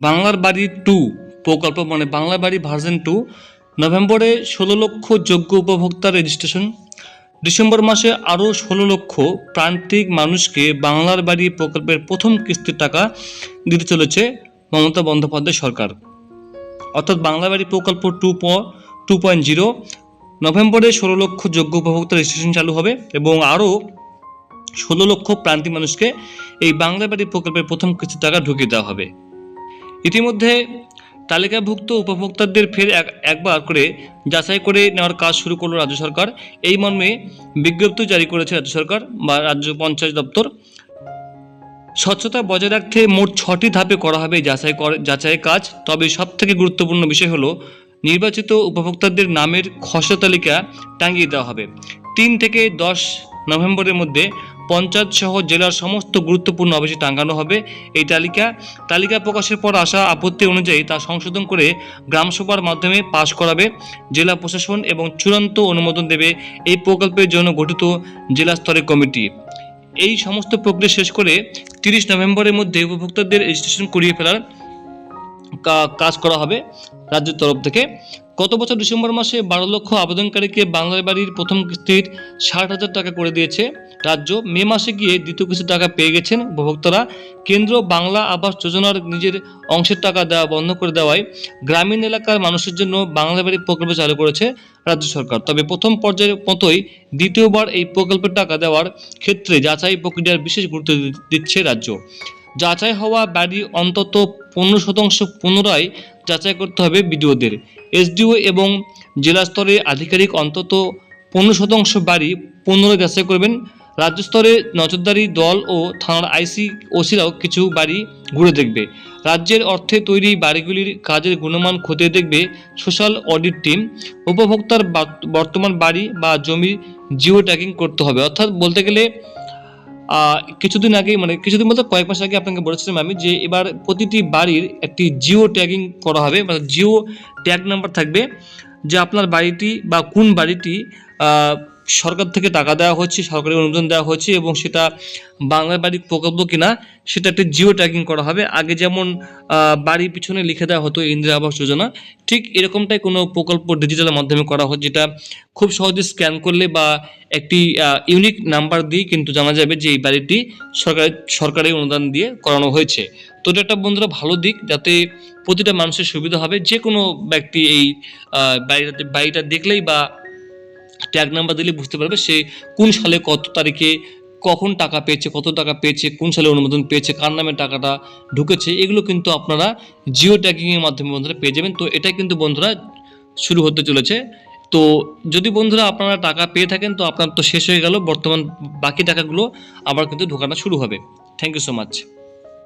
বাংলার বাড়ি টু, প্রকল্প মানে বাংলা বাড়ি ভার্সন টু নভেম্বরে ষোলো লক্ষ যোগ্য উপভোক্তা রেজিস্ট্রেশন ডিসেম্বর মাসে আরও ষোলো লক্ষ প্রান্তিক মানুষকে বাংলার বাড়ি প্রকল্পের প্রথম কিস্তির টাকা দিতে চলেছে মমতা বন্দ্যোপাধ্যায় সরকার। অর্থাৎ বাংলা বাড়ি প্রকল্প টু প, টু পয়েন্ট জিরো নভেম্বরে ষোলো লক্ষ যোগ্য উপভোক্তা রেজিস্ট্রেশন চালু হবে এবং আরও ষোলো লক্ষ প্রান্তিক মানুষকে এই বাংলা বাড়ি প্রকল্পের প্রথম কিস্তির টাকা ঢুকিয়ে দেওয়া হবে। ইতিমধ্যে তালিকাভুক্ত উপভোক্তাদের ফের এক- একবার করে যাচাই করে নেওয়ার কাজ শুরু করল রাজ্য সরকার। এই মর্মে বিজ্ঞপ্তি জারি করেছে রাজ্য সরকার বা রাজ্য পঞ্চায়েত দপ্তর। স্বচ্ছতা বজায় রাখতে মোট ছটি ধাপে করা হবে যাচাই যাচাইয়ের কাজ। তবে সব থেকে গুরুত্বপূর্ণ বিষয় হলো নির্বাচিত উপভোক্তাদের নামের খসড়া তালিকা টাঙিয়ে দেওয়া হবে। তিন থেকে দশ নভেম্বরের মধ্যে পঞ্চায়েত সহ জেলার সমস্ত গুরুত্বপূর্ণ অফিসে টাঙানো হবে। এই তালিকা তালিকা প্রকাশের পর আসা আপত্তি অনুযায়ী তা সংশোধন করে গ্রামসভার মাধ্যমে পাশ করাবে। জেলা প্রশাসন এবং চূড়ান্ত অনুমোদন দেবে এই প্রকল্পের জন্য গঠিত জেলা স্তরের কমিটি। এই সমস্ত প্রক্রিয়া শেষ করে তিরিশ নভেম্বরের মধ্যে উপভোক্তাদের রেজিস্ট্রেশন করিয়ে ফেলার কাজ করা হবে রাজ্যের তরফ থেকে। গত বছর ডিসেম্বর মাসে বারো লক্ষ আবেদনকারীকে বাংলার বাড়ির প্রথম কিস্তির ষাট হাজার টাকা করে দিয়েছে রাজ্য। মে মাসে গিয়ে দ্বিতীয় কিস্তির টাকা পেয়ে গেছেন উপভোক্তারা। কেন্দ্র বাংলা আবাস যোজনার নিজের অংশের টাকা দেওয়া বন্ধ করে দেওয়ায় গ্রামীণ এলাকার মানুষের জন্য বাংলা বাড়ি প্রকল্প চালু করেছে রাজ্য সরকার। তবে প্রথম পর্যায়ের মতোই দ্বিতীয়বার এই প্রকল্পের টাকা দেওয়ার ক্ষেত্রে যাচাই প্রক্রিয়ার বিশেষ গুরুত্ব দিচ্ছে রাজ্য। যাচাই হওয়া বাড়ি অন্তত পনেরো শতাংশ পুনরায় যাচাই করতে হবে বিডিওদের। এসডিও এবং জেলা স্তরে আধিকারিক অন্তত পনেরো শতাংশ বাড়ি পুনরায় যাচাই করবেন। রাজ্য স্তরে নজরদারি দল ও থানার আইসি ওসিরাও কিছু বাড়ি ঘুরে দেখবে। রাজ্যের অর্থে তৈরি বাড়িগুলির কাজের গুণমান খতিয়ে দেখবে সোশ্যাল অডিট টিম। উপভোক্তার বর্তমান বাড়ি বা জমি জিও ট্যাগিং করতে হবে। অর্থাৎ বলতে গেলে কিছুদিন আগে মানে কিছুদিন বলতে কয়েক মাস আগে আপনাকে বলেছিলাম আমি যে এবার প্রতিটি বাড়ির একটি জিও ট্যাগিং করা হবে মানে জিও ট্যাগ নাম্বার থাকবে, যে আপনার বাড়িটি বা কোন বাড়িটি সরকার থেকে টাকা দেওয়া হচ্ছে, সরকারি অনুদান দেওয়া হচ্ছে এবং সেটা বাংলা বাড়ির প্রকল্প কিনা, সেটা একটি জিও ট্যাগিং করা হবে। আগে যেমন বাড়ির পিছনে লিখে দেওয়া হতো ইন্দিরা আবাস যোজনা, ঠিক এরকমটাই কোনো প্রকল্প ডিজিটালের মাধ্যমে করা হয় যেটা খুব সহজে স্ক্যান করলে বা একটি ইউনিক নাম্বার দিয়ে কিন্তু জানা যাবে যে এই বাড়িটি সরকারি সরকারি অনুদান দিয়ে করানো হয়েছে। তো এটা একটা বন্ধুরা ভালো দিক, যাতে প্রতিটা মানুষের সুবিধা হবে। যে কোনো ব্যক্তি এই বাড়িটাতে, বাড়িটা দেখলেই বা ট্যাগ নাম্বার দিলে বুঝতে পারবে সে কোন সালে কত তারিখে কখন টাকা পেয়েছে, কত টাকা পেয়েছে, কোন সালে অনুমোদন পেয়েছে, কার নামে টাকাটা ঢুকেছে, এগুলো কিন্তু আপনারা জিও ট্যাগিংয়ের মাধ্যমে বন্ধুরা পেয়ে যাবেন। তো এটা কিন্তু বন্ধুরা শুরু হতে চলেছে। তো যদি বন্ধুরা আপনারা টাকা পেয়ে থাকেন, তো আপনার তো শেষ হয়ে গেল, বর্তমান বাকি টাকাগুলো আবার কিন্তু ঢোকানো শুরু হবে। Thank you so much